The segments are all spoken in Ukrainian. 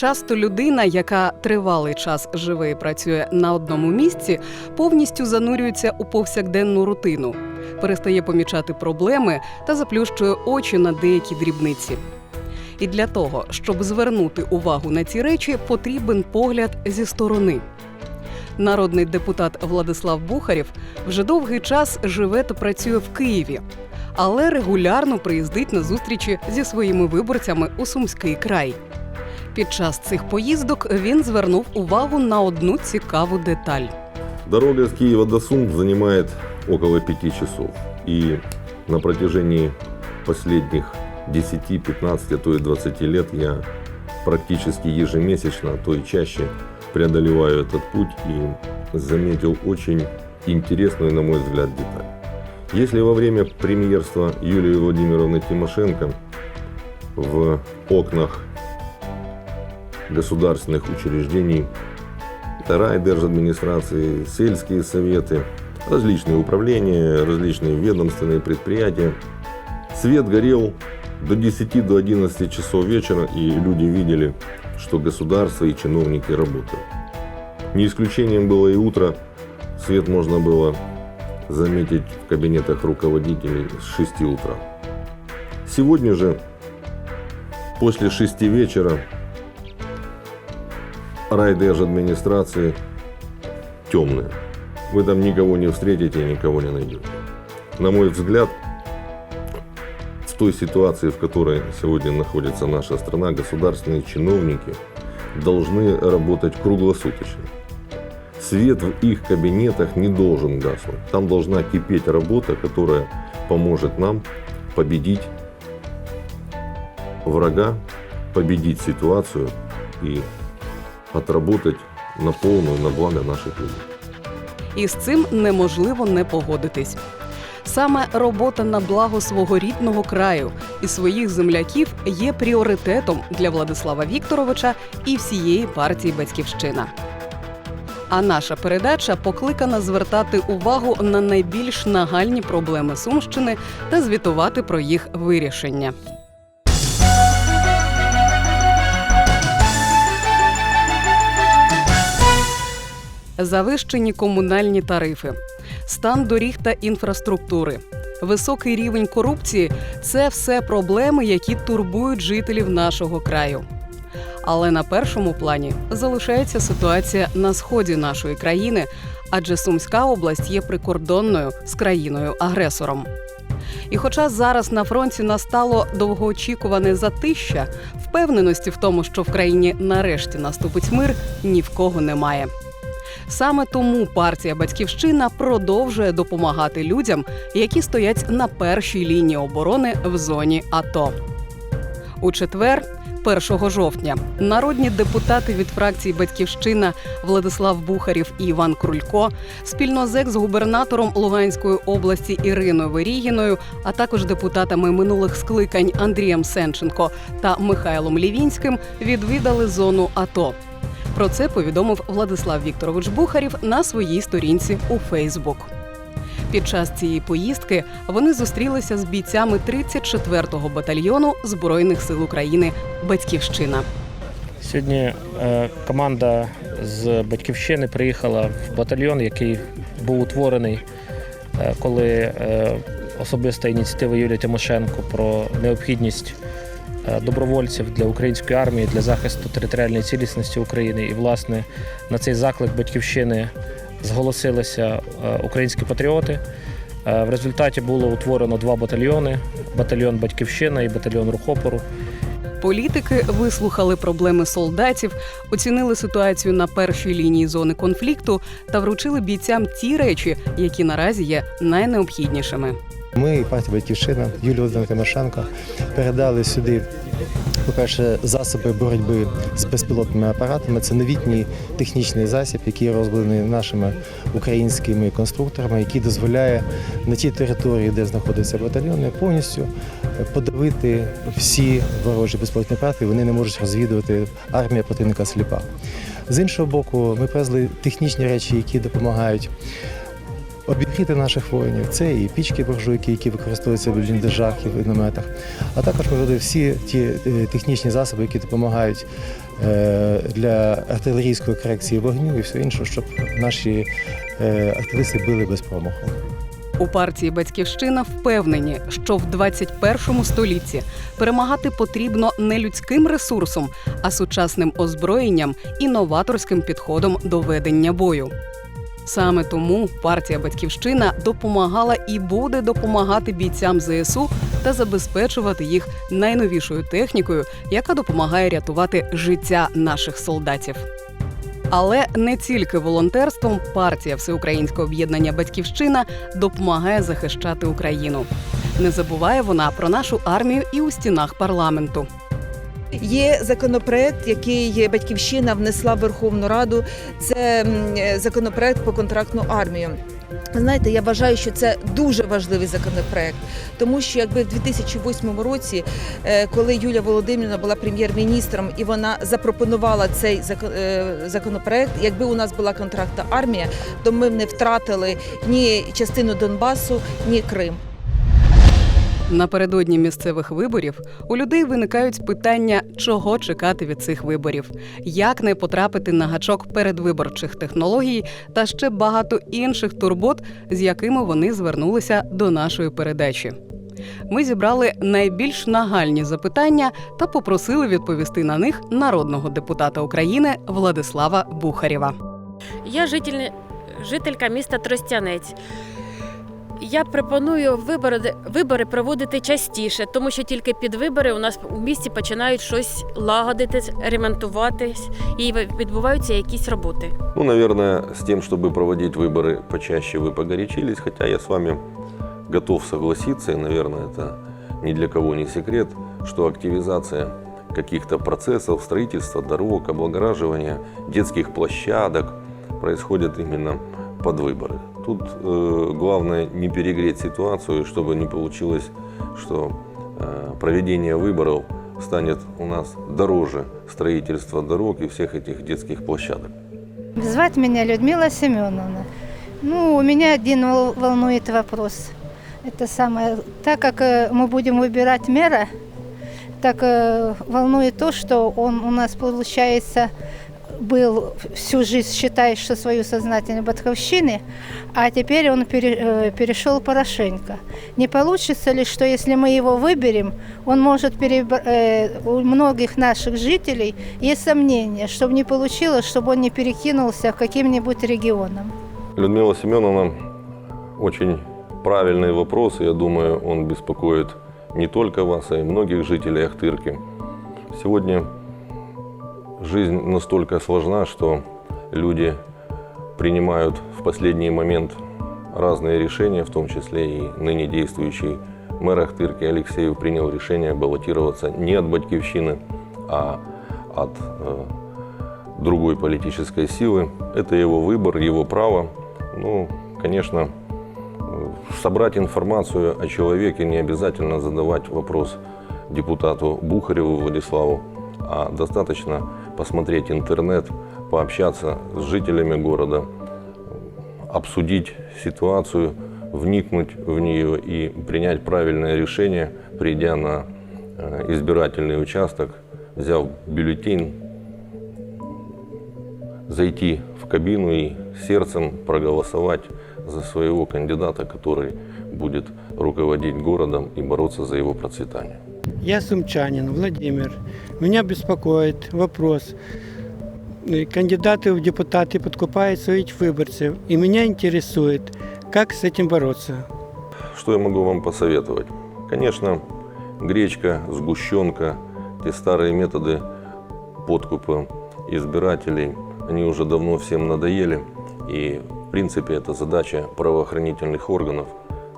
Часто людина, яка тривалий час живе і працює на одному місці, повністю занурюється у повсякденну рутину, перестає помічати проблеми та заплющує очі на деякі дрібниці. І для того, щоб звернути увагу на ці речі, потрібен погляд зі сторони. Народний депутат Владислав Бухарєв вже довгий час живе та працює в Києві, але регулярно приїздить на зустрічі зі своїми виборцями у Сумський край. Під час цих поїздок він звернув увагу на одну цікаву деталь. Дорога с Киева до Сум занимает около пяти часов. И на протяжении последних 10, 15, а то и 20 лет я практически ежемесячно, а то и чаще преодолеваю этот путь и заметил очень интересную, на мой взгляд, деталь. Если во время премьерства Юлии Владимировны Тимошенко в окнах государственных учреждений райдержадминистрации, сельские советы, различные управления, различные ведомственные предприятия. Свет горел до 10 до 11 часов вечера, и люди видели, что государство и чиновники работают. Не исключением было и утро. Свет можно было заметить в кабинетах руководителей с 6 утра. Сегодня же, после 6 вечера, райдерж администрации темные. Вы там никого не встретите, никого не найдете. На мой взгляд, в той ситуации, в которой сегодня находится наша страна, государственные чиновники должны работать круглосуточно. Свет в их кабинетах не должен гаснуть. Там должна кипеть работа, которая поможет нам победить врага, победить ситуацию и отработать на полную, на благо наших людей. І з цим неможливо не погодитись. Саме робота на благо свого рідного краю і своїх земляків є пріоритетом для Владислава Вікторовича і всієї партії Батьківщина. А наша передача покликана звертати увагу на найбільш нагальні проблеми Сумщини та звітувати про їх вирішення. Завищені комунальні тарифи, стан доріг та інфраструктури, високий рівень корупції це все проблеми, які турбують жителів нашого краю. Але на першому плані залишається ситуація на сході нашої країни, адже Сумська область є прикордонною з країною-агресором. І хоча зараз на фронті настало довгоочікуване затища, впевненості в тому, що в країні нарешті наступить мир, ні в кого немає. Саме тому партія Батьківщина продовжує допомагати людям, які стоять на першій лінії оборони в зоні АТО. У четвер, 1 жовтня, народні депутати від фракції Батьківщина Владислав Бухарів і Іван Крулько спільно з екс-губернатором Луганської області Іриною Верігіною, а також депутатами минулих скликань Андрієм Сенченко та Михайлом Лівінським відвідали зону АТО. Про це повідомив Владислав Вікторович Бухарів на своїй сторінці у Фейсбук. Під час цієї поїздки вони зустрілися з бійцями 34-го батальйону Збройних сил України Батьківщина. Сьогодні е, команда з батьківщини приїхала в батальйон, який був утворений, е, коли е, особиста ініціатива Юлії Тимошенко про необхідність добровольців для української армії для захисту територіальної цілісності України. І, власне, на цей заклик батьківщини зголосилися е, українські патріоти. Е, В результаті було утворено два батальйони: батальйон Батьківщина і батальйон Рухопору. Політики вислухали проблеми солдатів, оцінили ситуацію на першій лінії зони конфлікту та вручили бійцям ті речі, які наразі є найнеобхіднішими. Ми, партія Батьківщина, Юлія Володимирівна Тимошенко, передали сюди, по-перше, засоби боротьби з безпілотними апаратами. Це новітній технічний засіб, який розроблений нашими українськими конструкторами, який дозволяє на тій території, де знаходяться батальйони, повністю подавити всі ворожі безпілотні апарати. Вони не можуть розвідувати армія противника сліпа. З іншого боку, ми привезли технічні речі, які допомагають обігріти наших воїнів. Це і пічки буржуйки, які використовуються в бліндажах і в наметах. А також ми всі ті е, технічні засоби, які допомагають е, для артилерійської корекції вогню і все інше, щоб наші е, артилеристи били без промаху. У партії Батьківщина впевнені, що в 21 столітті перемагати потрібно не людським ресурсом, а сучасним озброєнням і новаторським підходом до ведення бою. Саме тому партія Батьківщина допомагала і буде допомагати бійцям ЗСУ та забезпечувати їх найновішою технікою, яка допомагає рятувати життя наших солдатів. Але не тільки волонтерством партія Всеукраїнського об'єднання Батьківщина допомагає захищати Україну. Не забуває вона про нашу армію і у стінах парламенту. Є законопроект, який батьківщина внесла в Верховну Раду. Це е, законопроект по контрактну армію. Знаєте, я вважаю, що це дуже важливий законопроект, тому що якби в 2008 році, е, коли Юлія Володимирівна була прем'єр-міністром і вона запропонувала цей е, законопроект, якби у нас була контрактна армія, то ми б не втратили ні частину Донбасу, ні Крим. Напередодні місцевих виборів у людей виникають питання, чого чекати від цих виборів, як не потрапити на гачок передвиборчих технологій та ще багато інших турбот, з якими вони звернулися до нашої передачі. Ми зібрали найбільш нагальні запитання та попросили відповісти на них народного депутата України Владислава Бухарєва. Я житель, жителька міста Тростянець. Я пропоную вибори, вибори проводити частіше, тому що тільки під вибори у нас у місті починають щось лагодитись, ремонтуватись і відбуваються якісь роботи. Ну, наверное, с тем, чтобы проводить выборы почаще, вы погорячились, хотя я с вами готов согласиться, и, наверное, это ни для кого не секрет, что активизация каких-то процессов, строительства дорог, облагораживания детских площадок происходит именно под выборы. Тут э, главное не перегреть ситуацию, чтобы не получилось, что э, проведение выборов станет у нас дороже строительства дорог и всех этих детских площадок. Звать меня Людмила Семеновна. Ну, у меня один вол- волнует вопрос. Это самое, так как э, мы будем выбирать мэра, так э, волнует то, что он у нас, получается, был всю жизнь, считает, что свою сознательной батьковщины, а теперь он пере- э, перешел Порошенко. Не получится ли, что если мы его выберем, он может переб- э, у многих наших жителей есть сомнения, чтобы не получилось, чтобы он не перекинулся к каким-нибудь регионам. Людмила Семеновна, очень правильный вопрос. Я думаю, он беспокоит не только вас, а и многих жителей Ахтырки. Сегодня жизнь настолько сложна, что люди принимают в последний момент разные решения, в том числе и ныне действующий мэр Ахтырки Алексеев принял решение баллотироваться не от Батьковщины, а от э, другой политической силы. Это его выбор, его право. Ну, конечно, э, собрать информацию о человеке не обязательно задавать вопрос депутату Бухареву Владиславу, а достаточно посмотреть интернет, пообщаться с жителями города, обсудить ситуацию, вникнуть в нее и принять правильное решение, придя на э, избирательный участок, взяв бюллетень, зайти в кабину и сердцем проголосовать за своего кандидата, который будет руководить городом и бороться за его процветание. Я сумчанин, Владимир. Меня беспокоит вопрос. Кандидаты в депутаты подкупают своих выборцев. И меня интересует, как с этим бороться. Что я могу вам посоветовать? Конечно, гречка, сгущенка, те старые методы подкупа избирателей, они уже давно всем надоели. И, в принципе, это задача правоохранительных органов.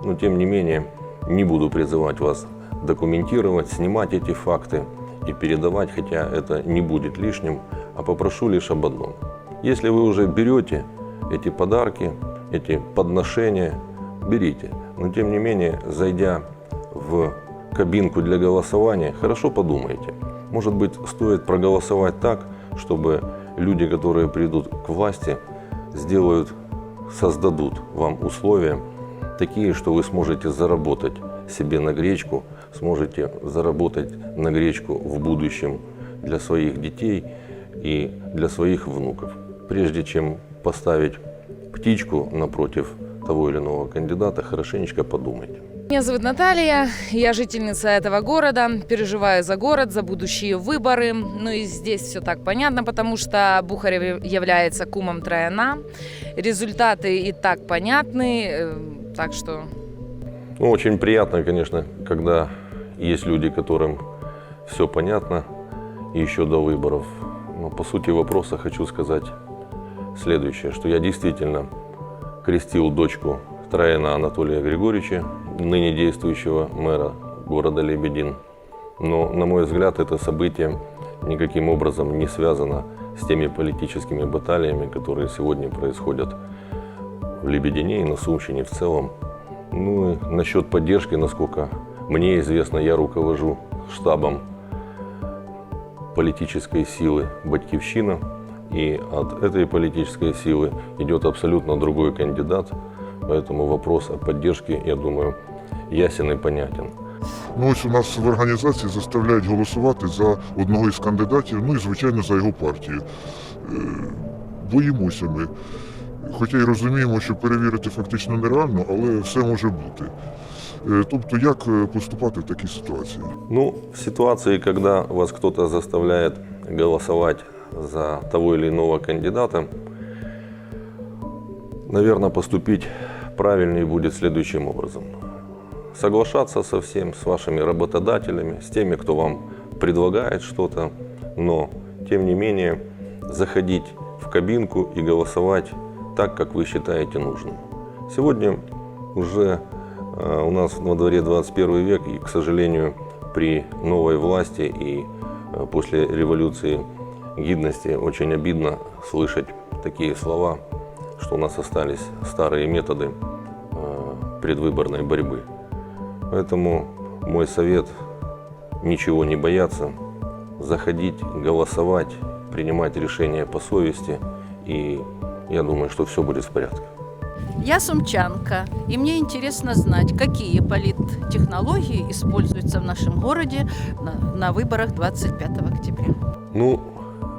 Но, тем не менее, не буду призывать вас документировать, снимать эти факты и передавать, хотя это не будет лишним, а попрошу лишь об одном. Если вы уже берете эти подарки, эти подношения, берите. Но тем не менее, зайдя в кабинку для голосования, хорошо подумайте. Может быть, стоит проголосовать так, чтобы люди, которые придут к власти, сделают создадут вам условия такие, что вы сможете заработать себе на гречку, сможете заработать на гречку в будущем для своих детей и для своих внуков. Прежде чем поставить птичку напротив того или иного кандидата, хорошенечко подумайте. Меня зовут Наталья, я жительница этого города, переживаю за город, за будущие выборы. Ну и здесь все так понятно, потому что Бухарев является кумом Трояна. Результаты и так понятны, э, так что Ну, очень приятно, конечно, когда есть люди, которым все понятно, и еще до выборов. Но по сути вопроса хочу сказать следующее, что я действительно крестил дочку Трояна Анатолия Григорьевича, ныне действующего мэра города Лебедин. Но, на мой взгляд, это событие никаким образом не связано с теми политическими баталиями, которые сегодня происходят в Лебедине и на Сумщине в целом. Ну и насчет поддержки, насколько мне известно, я руковожу штабом политической силы «Батькивщина», и от этой политической силы идет абсолютно другой кандидат, поэтому вопрос о поддержке, я думаю, ясен и понятен. Ну ось у нас в організації заставляють голосувати за одного із кандидатів, ну і звичайно за його партію. Е, Боїмося ми. Хоча й розуміємо, що перевірити фактично нереально, але все може бути. Е, Тобто, як е, поступати в такій ситуації? Ну, в ситуации, когда вас кто-то заставляет голосовать за того или иного кандидата, наверное, поступить правильнее будет следующим образом. Соглашаться со всем, с вашими работодателями, с теми, кто вам предлагает что-то, но, тем не менее, заходить в кабинку и голосовать так, как вы считаете нужным. Сегодня уже э, у нас на дворе 21 век, и, к сожалению, при новой власти и э, после революции гидности очень обидно слышать такие слова, что у нас остались старые методы э, предвыборной борьбы. Поэтому мой совет – ничего не бояться, заходить, голосовать, принимать решения по совести, и я думаю, что все будет в порядке. Я сумчанка, и мне интересно знать, какие политтехнологии используются в нашем городе на, на выборах 25 октября. Ну,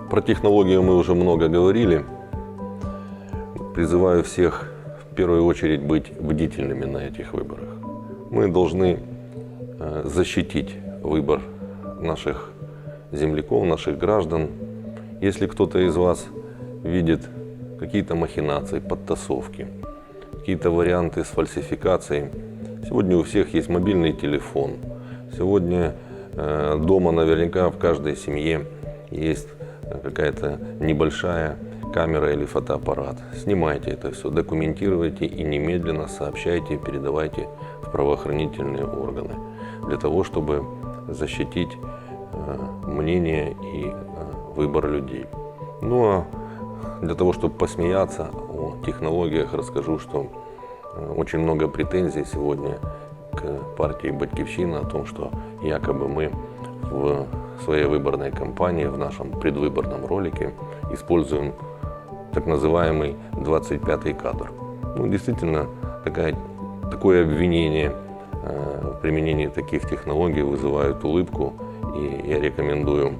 про технологию мы уже много говорили. Призываю всех в первую очередь быть бдительными на этих выборах. Мы должны э, защитить выбор наших земляков, наших граждан. Если кто-то из вас видит какие-то махинации, подтасовки, какие-то варианты с фальсификацией, сегодня у всех есть мобильный телефон. Сегодня э, дома наверняка в каждой семье есть какая-то небольшая камера или фотоаппарат. Снимайте это все, документируйте и немедленно сообщайте, передавайте в правоохранительные органы для того, чтобы защитить э, мнение и э, выбор людей. Ну а для того, чтобы посмеяться о технологиях, расскажу, что э, очень много претензий сегодня к партии «Батькивщина» о том, что якобы мы в своей выборной кампании, в нашем предвыборном ролике используем так называемый 25-й кадр. Ну, действительно, такая, такое обвинение э, в применении таких технологий вызывает улыбку, и я рекомендую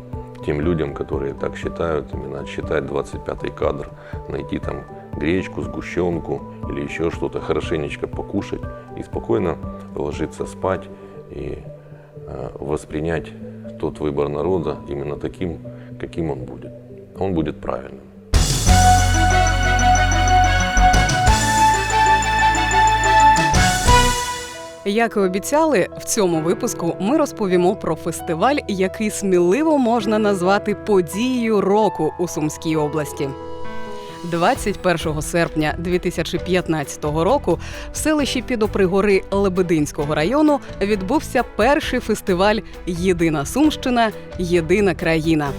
тем людям, которые так считают, именно считать 25-й кадр, найти там гречку, сгущенку или еще что-то, хорошенечко покушать и спокойно ложиться спать и э, воспринять тот выбор народа именно таким, каким он будет. Он будет правильным. Як і обіцяли, в цьому випуску ми розповімо про фестиваль, який сміливо можна назвати подією року у Сумській області. 21 серпня 2015 року в селищі Підопригори Лебединського району відбувся перший фестиваль Єдина Сумщина, Єдина країна,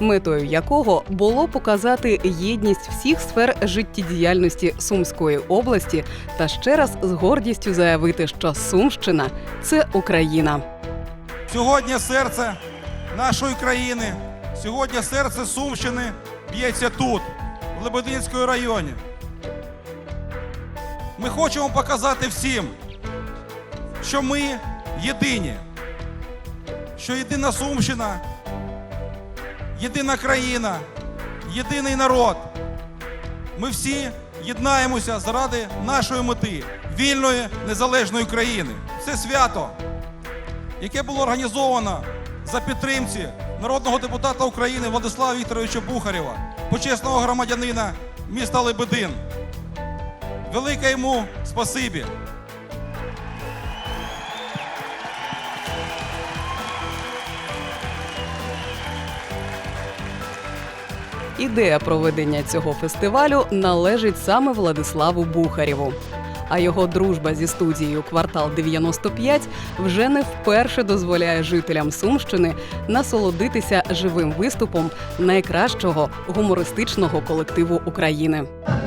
метою якого було показати єдність всіх сфер життєдіяльності Сумської області та ще раз з гордістю заявити, що Сумщина це Україна. Сьогодні серце нашої країни, сьогодні серце Сумщини б'ється тут, в Лебединському районі. Ми хочемо показати всім, що ми єдині, що єдина Сумщина, єдина країна, єдиний народ. Ми всі єднаємося заради нашої мети вільної незалежної країни. Це свято, яке було організовано за підтримці народного депутата України Владислава Вікторовича Бухарєва, почесного громадянина міста Лебедин. Велике йому спасибі. Ідея проведення цього фестивалю належить саме Владиславу Бухарєву. А його дружба зі студією Квартал 95 вже не вперше дозволяє жителям Сумщини насолодитися живим виступом найкращого гумористичного колективу України.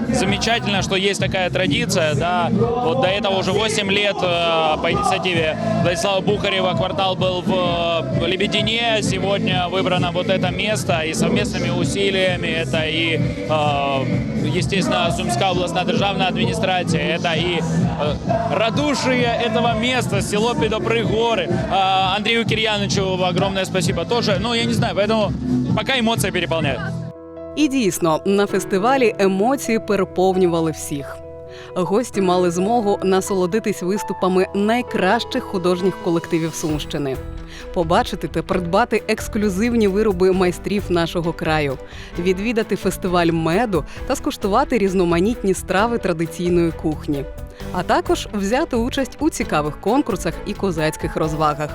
Замечательно, что есть такая традиция, да. Вот до этого уже 8 лет э, по инициативе Владислава Бухарева квартал был в э, Лебедине. Сегодня выбрано вот это место и совместными усилиями это и, э, естественно, Сумская областная державная администрация, это и э, радушие этого места, село Педопры горы. Э, Андрею Кирьяновичу огромное спасибо тоже. Ну, я не знаю, поэтому пока эмоции переполняют. І дійсно, на фестивалі емоції переповнювали всіх. Гості мали змогу насолодитись виступами найкращих художніх колективів Сумщини, побачити та придбати ексклюзивні вироби майстрів нашого краю, відвідати фестиваль меду та скуштувати різноманітні страви традиційної кухні, а також взяти участь у цікавих конкурсах і козацьких розвагах.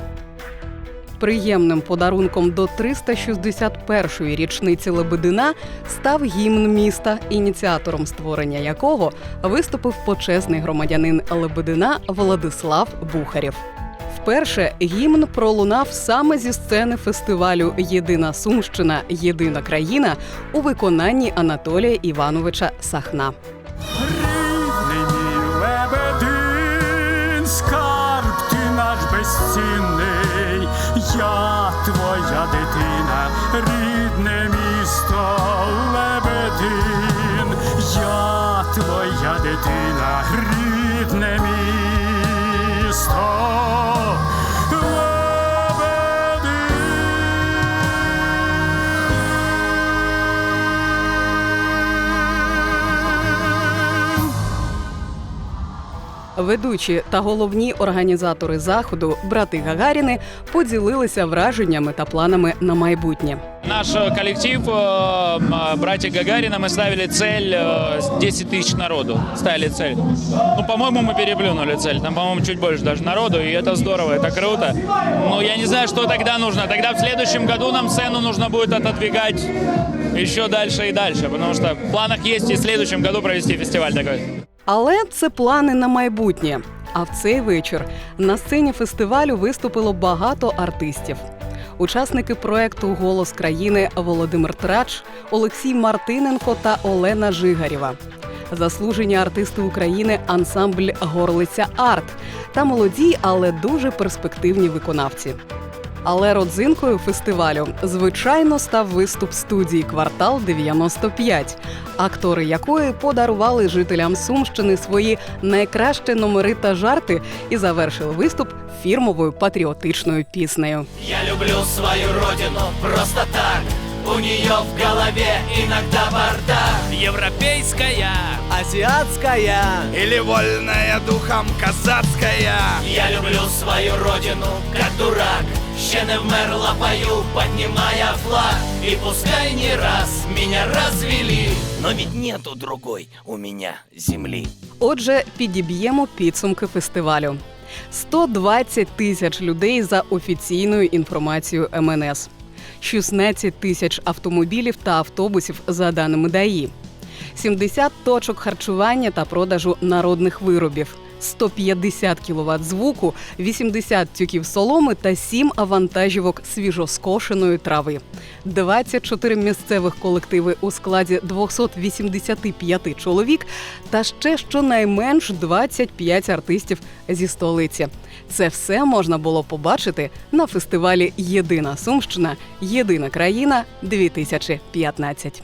Приємним подарунком до 361-ї річниці Лебедина став гімн міста, ініціатором створення якого виступив почесний громадянин Лебедина Владислав Бухарєв. Вперше гімн пролунав саме зі сцени фестивалю Єдина Сумщина, Єдина країна у виконанні Анатолія Івановича Сахна. Ведучі та головні організатори заходу, брати Гагаріни, поділилися враженнями та планами на майбутнє. Наш э, коллектив, э, м, братья Гагарина, мы ставили цель э, 10 тысяч народу. Ставили цель. Ну, по-моему, мы переплюнули цель. Там, по-моему, чуть больше даже народу, и это здорово, это круто. Но я не знаю, что тогда нужно. Тогда в следующем году нам сцену нужно будет отодвигать еще дальше и дальше, потому что в планах есть и в следующем году провести фестиваль такой. Але це плани на майбутнє. А в цей вечір на сцені фестивалю виступило багато артистів. Учасники проекту Голос країни Володимир Трач, Олексій Мартиненко та Олена Жигарєва. Заслужені артисти України ансамбль Горлиця Арт та молоді, але дуже перспективні виконавці. Але родзинкою фестивалю, звичайно, став виступ студії Квартал 95, актори якої подарували жителям Сумщини свої найкращі номери та жарти і завершили виступ фірмовою патріотичною піснею. Я люблю свою родину просто так. У нее в голове иногда бардак. Европейская, азиатская или вольная духом казацкая. Я люблю свою родину, как дурак. Ще не вмерла пою, поднимая флаг. И пускай не раз меня развели, но ведь нету другой у меня земли. Отже, підіб'ємо підсумки фестивалю. 120 тисяч людей за офіційною інформацією МНС, 16 тисяч автомобілів та автобусів за даними ДАІ, 70 точок харчування та продажу народних виробів, 150 кВт звуку, 80 тюків соломи та 7 вантажівок свіжоскошеної трави, 24 місцевих колективи у складі 285 чоловік та ще щонайменш 25 артистів зі столиці. Це все можна було побачити на фестивалі Єдина Сумщина, Єдина країна 2015.